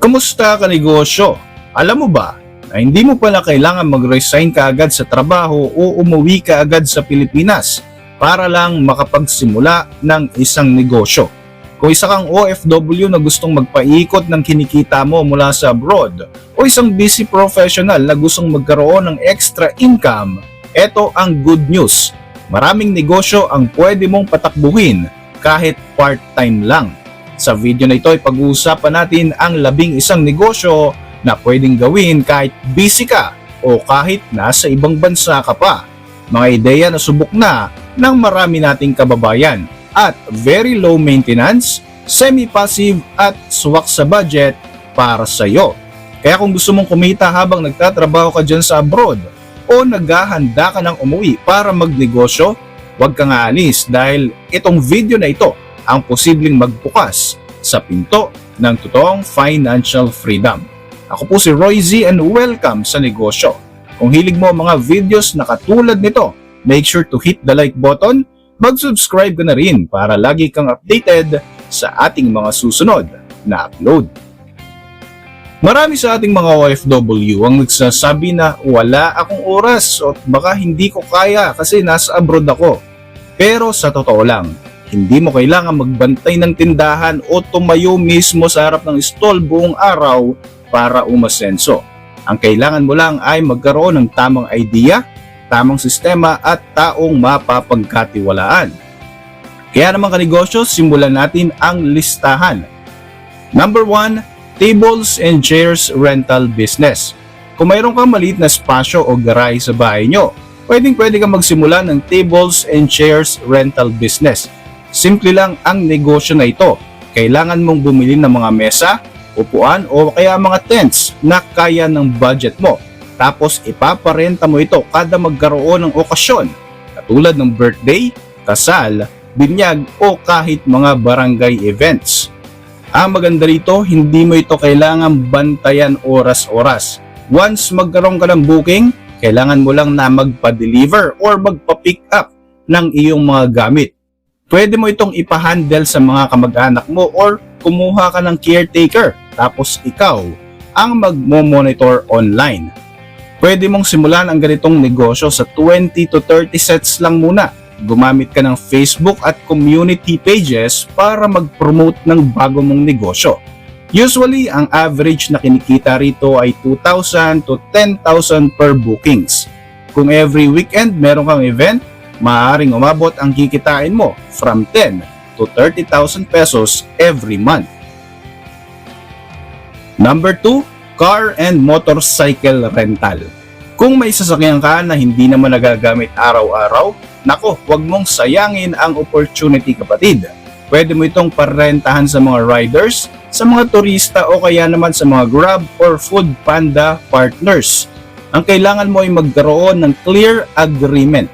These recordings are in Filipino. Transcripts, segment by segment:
Kumusta ka negosyo? Alam mo ba na hindi mo pala kailangan mag-resign ka agad sa trabaho o umuwi ka agad sa Pilipinas para lang makapagsimula ng isang negosyo. Kung isa kang OFW na gustong magpaikot ng kinikita mo mula sa abroad o isang busy professional na gustong magkaroon ng extra income, eto ang good news. Maraming negosyo ang pwede mong patakbuhin kahit part-time lang. Sa video na ito ay pag-uusapan natin ang labing isang negosyo na pwedeng gawin kahit busy ka o kahit nasa ibang bansa ka pa. Mga ideya na subok na ng marami nating kababayan at very low maintenance, semi-passive at swak sa budget para sa iyo. Kaya kung gusto mong kumita habang nagtatrabaho ka dyan sa abroad o naghahanda ka ng umuwi para magnegosyo, huwag kang aalis dahil itong video na ito ang posibleng magbukas sa pinto ng totoong financial freedom. Ako po si Roy Z and welcome sa negosyo. Kung hilig mo mga videos na katulad nito, make sure to hit the like button, mag-subscribe ka na rin para lagi kang updated sa ating mga susunod na upload. Marami sa ating mga OFW ang nagsasabi na wala akong oras o baka hindi ko kaya kasi nasa abroad ako. Pero sa totoo lang, hindi mo kailangan magbantay ng tindahan o tumayo mismo sa harap ng stall buong araw para umasenso. Ang kailangan mo lang ay magkaroon ng tamang idea, tamang sistema at taong mapapagkatiwalaan. Kaya naman kanegosyo, simulan natin ang listahan. Number 1, tables and chairs rental business. Kung mayroon kang maliit na spasyo o garahe sa bahay nyo, pwedeng pwede kang magsimula ng tables and chairs rental business. Simple lang ang negosyo na ito. Kailangan mong bumili ng mga mesa, upuan o kaya mga tents na kaya ng budget mo. Tapos ipaparenta mo ito kada magkaroon ng okasyon, katulad ng birthday, kasal, binyag o kahit mga barangay events. Ang maganda rito, hindi mo ito kailangan bantayan oras-oras. Once magkaroon ka ng booking, kailangan mo lang na magpa-deliver or magpa-pick up ng iyong mga gamit. Pwede mo itong ipahandle sa mga kamag-anak mo or kumuha ka ng caretaker tapos ikaw ang magmo-monitor online. Pwede mong simulan ang ganitong negosyo sa 20 to 30 sets lang muna gumamit ka ng Facebook at community pages para mag-promote ng bago mong negosyo. Usually, ang average na kinikita rito ay 2,000 to 10,000 per bookings. Kung every weekend meron kang event, maaaring umabot ang kikitain mo from 10 to 30,000 pesos every month. Number 2, car and motorcycle rental. Kung may sasakyan ka na hindi naman nagagamit araw-araw, nako, huwag mong sayangin ang opportunity kapatid. Pwede mo itong parentahan sa mga riders, sa mga turista o kaya naman sa mga Grab or Food Panda partners. Ang kailangan mo ay magkaroon ng clear agreement,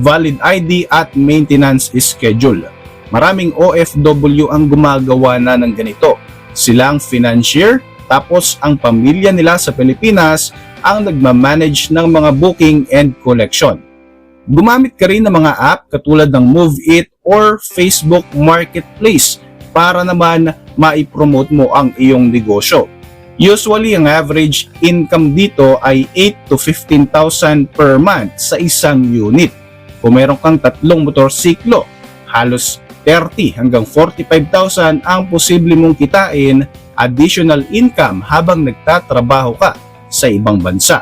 valid ID at maintenance schedule. Maraming OFW ang gumagawa na ng ganito. Silang financier, tapos ang pamilya nila sa Pilipinas ang nagmamanage ng mga booking and collection. Gumamit ka rin ng mga app katulad ng Move It or Facebook Marketplace para naman maipromote mo ang iyong negosyo. Usually, ang average income dito ay 8 to 15,000 per month sa isang unit. Kung meron kang tatlong motorsiklo, halos 30 hanggang 45,000 ang posible mong kitain additional income habang nagtatrabaho ka sa ibang bansa.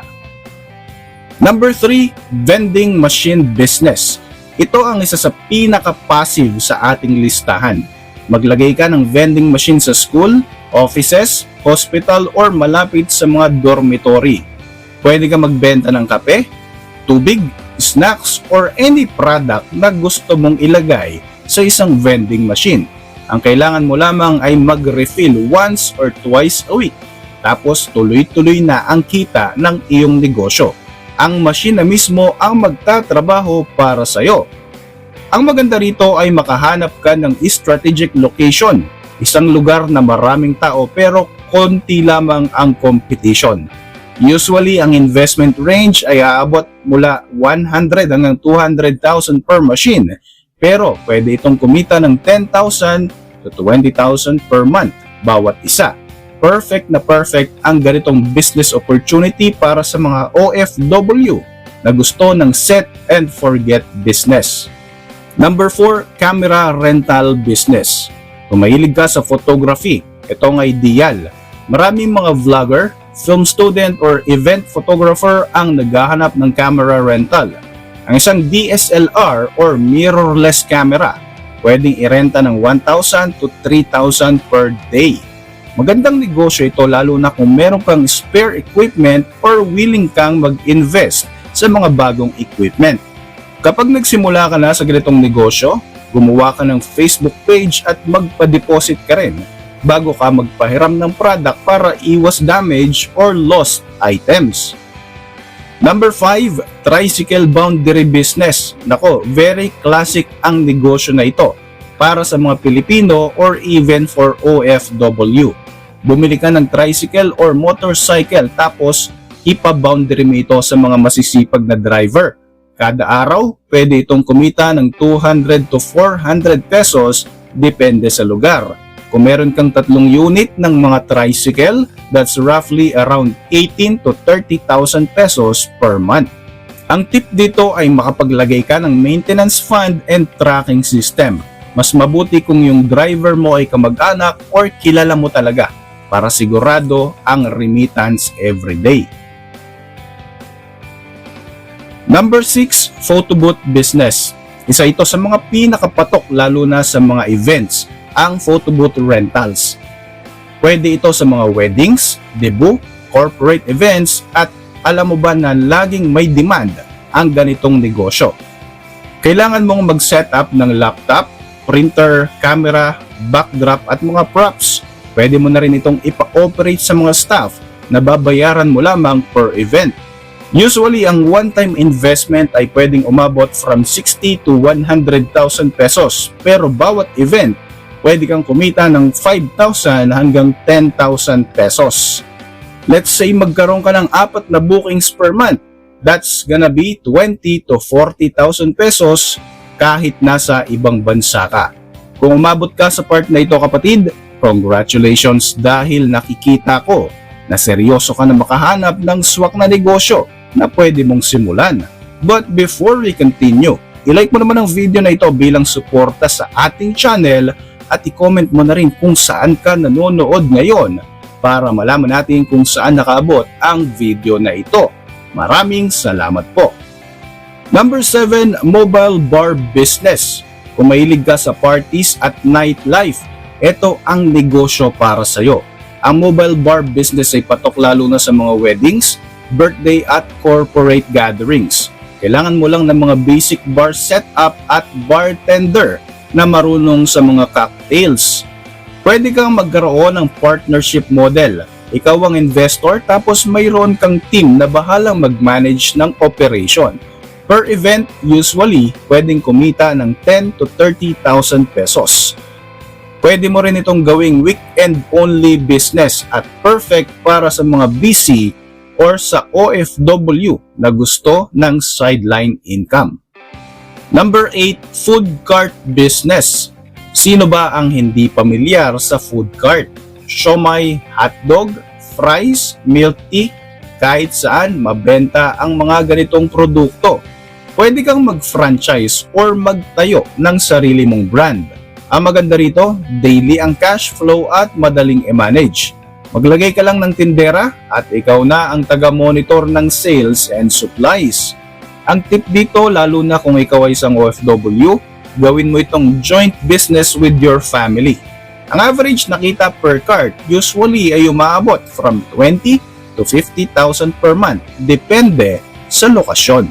Number 3, vending machine business. Ito ang isa sa pinaka-passive sa ating listahan. Maglagay ka ng vending machine sa school, offices, hospital, or malapit sa mga dormitory. Pwede ka magbenta ng kape, tubig, snacks, or any product na gusto mong ilagay sa isang vending machine. Ang kailangan mo lamang ay mag-refill once or twice a week. Tapos tuloy-tuloy na ang kita ng iyong negosyo. Ang machine na mismo ang magtatrabaho para sa iyo. Ang maganda rito ay makahanap ka ng strategic location, isang lugar na maraming tao pero konti lamang ang competition. Usually, ang investment range ay aabot mula 100 hanggang 200,000 per machine pero pwede itong kumita ng 10,000 to 20,000 per month bawat isa. perfect na perfect ang ganitong business opportunity para sa mga OFW na gusto ng set and forget business. Number 4, camera rental business. Kung mahilig ka sa photography, ito ang ideal. Maraming mga vlogger, film student or event photographer ang naghahanap ng camera rental. Ang isang DSLR or mirrorless camera, pwedeng irenta ng 1,000 to 3,000 per day. Magandang negosyo ito lalo na kung meron kang spare equipment or willing kang mag-invest sa mga bagong equipment. Kapag nagsimula ka na sa ganitong negosyo, gumawa ka ng Facebook page at magpa-deposit ka rin bago ka magpahiram ng product para iwas damage or lost items. Number 5, tricycle boundary business. Nako, very classic ang negosyo na ito para sa mga Pilipino or even for OFW. Bumili ka ng tricycle or motorcycle tapos ipa-boundary mo ito sa mga masisipag na driver. Kada araw, pwede itong kumita ng 200 to 400 pesos depende sa lugar. Kung meron kang tatlong unit ng mga tricycle, that's roughly around 18 to 30,000 pesos per month. Ang tip dito ay makapaglagay ka ng maintenance fund and tracking system. Mas mabuti kung yung driver mo ay kamag-anak or kilala mo talaga para sigurado ang remittance every day. Number 6, photo booth business. Isa ito sa mga pinakapatok lalo na sa mga events, ang photo booth rentals. Pwede ito sa mga weddings, debut, corporate events at alam mo ba na laging may demand ang ganitong negosyo. Kailangan mong mag-setup ng laptop, printer, camera, backdrop at mga props. Pwede mo na rin itong ipa-operate sa mga staff na babayaran mo lamang per event. Usually, ang one-time investment ay pwedeng umabot from 60 to 100,000 pesos. Pero bawat event, pwede kang kumita ng 5,000 hanggang 10,000 pesos. Let's say magkaroon ka ng apat na bookings per month. That's gonna be 20 to 40,000 pesos kahit nasa ibang bansa ka. Kung umabot ka sa part na ito kapatid, congratulations dahil nakikita ko na seryoso ka na makahanap ng swak na negosyo na pwede mong simulan. But before we continue, ilike mo naman ang video na ito bilang suporta sa ating channel at i-comment mo na rin kung saan ka nanonood ngayon para malaman natin kung saan nakaabot ang video na ito. Maraming salamat po. Number 7, mobile bar business. Kung mahilig ka sa parties at nightlife, ito ang negosyo para sa iyo. Ang mobile bar business ay patok lalo na sa mga weddings, birthday at corporate gatherings. Kailangan mo lang ng mga basic bar setup at bartender na marunong sa mga cocktails. Pwede kang magkaroon ng partnership model. Ikaw ang investor tapos mayroon kang team na bahalang mag-manage ng operation. Per event, usually, pwedeng kumita ng 10 to 30,000 pesos. Pwede mo rin itong gawing weekend-only business at perfect para sa mga busy or sa OFW na gusto ng sideline income. Number 8, food cart business. Sino ba ang hindi pamilyar sa food cart? Siomay, hotdog, fries, milk tea, kahit saan mabenta ang mga ganitong produkto. Pwede kang mag-franchise or magtayo ng sarili mong brand. Ang maganda rito, daily ang cash flow at madaling i-manage. Maglagay ka lang ng tindera at ikaw na ang taga-monitor ng sales and supplies. Ang tip dito, lalo na kung ikaw ay isang OFW, gawin mo itong joint business with your family. Ang average nakita per cart usually ay umaabot from 20 to 50,000 per month, depende sa lokasyon.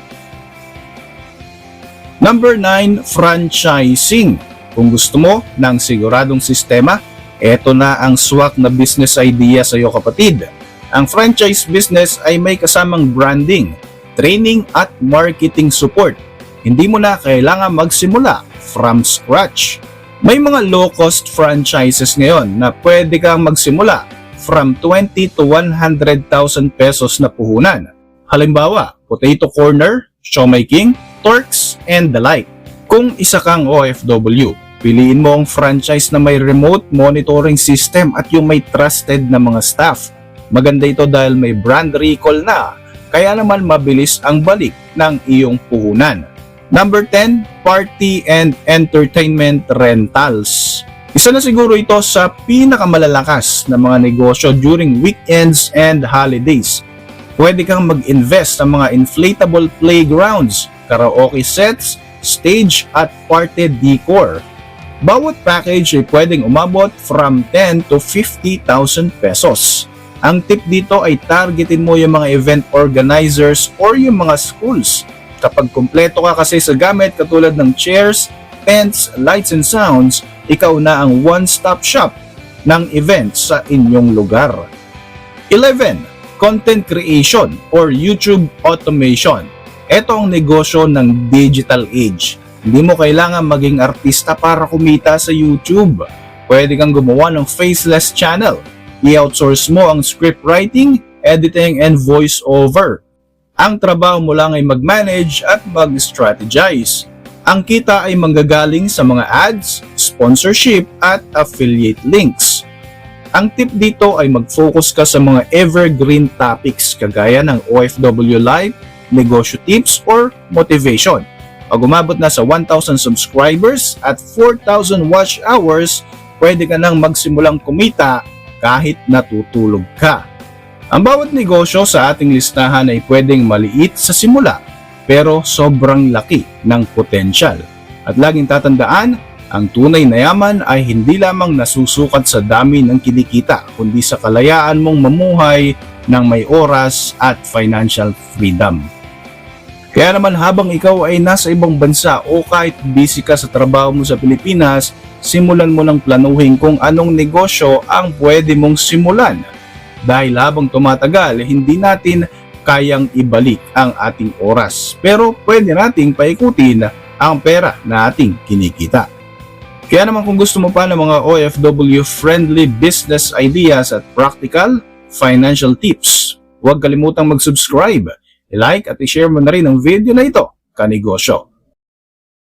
Number 9, franchising. Kung gusto mo ng siguradong sistema, eto na ang swak na business idea sa iyo kapatid. Ang franchise business ay may kasamang branding, training at marketing support. Hindi mo na kailangan magsimula from scratch. May mga low-cost franchises ngayon na pwede kang magsimula from 20 to 100,000 pesos na puhunan. Halimbawa, Potato Corner, Siomay King, Torx, and the like. Kung isa kang OFW, Piliin mo ang franchise na may remote monitoring system at yung may trusted na mga staff. Maganda ito dahil may brand recall na, kaya naman mabilis ang balik ng iyong puhunan. Number 10, Party and Entertainment Rentals. Isa na siguro ito sa pinakamalalakas na mga negosyo during weekends and holidays. Pwede kang mag-invest sa mga inflatable playgrounds, karaoke sets, stage at party decor. Bawat package ay pwedeng umabot from 10 to 50,000 pesos. Ang tip dito ay targetin mo yung mga event organizers or yung mga schools. Kapag kumpleto ka kasi sa gamit katulad ng chairs, tents, lights and sounds, ikaw na ang one-stop shop ng event sa inyong lugar. 11. Content creation or YouTube automation. Ito ang negosyo ng digital age. Hindi mo kailangan maging artista para kumita sa YouTube. Pwede kang gumawa ng faceless channel. I-outsource mo ang script writing, editing, and voice-over. Ang trabaho mo lang ay mag-manage at mag-strategize. Ang kita ay manggagaling sa mga ads, sponsorship, at affiliate links. Ang tip dito ay mag-focus ka sa mga evergreen topics kagaya ng OFW life, negosyo tips, or motivation. Pag umabot na sa 1,000 subscribers at 4,000 watch hours, pwede ka nang magsimulang kumita kahit natutulog ka. Ang bawat negosyo sa ating listahan ay pwedeng maliit sa simula pero sobrang laki ng potensyal. At laging tatandaan, ang tunay na yaman ay hindi lamang nasusukat sa dami ng kinikita kundi sa kalayaan mong mamuhay ng may oras at financial freedom. Kaya naman habang ikaw ay nasa ibang bansa o kahit busy ka sa trabaho mo sa Pilipinas, simulan mo ng planuhin kung anong negosyo ang pwede mong simulan. Dahil habang tumatagal, hindi natin kayang ibalik ang ating oras. Pero pwede nating paikutin ang pera na ating kinikita. Kaya naman kung gusto mo pa ng mga OFW-friendly business ideas at practical financial tips, huwag kalimutang mag-subscribe, i-like at i-share mo na rin ang video na ito kanegosyo.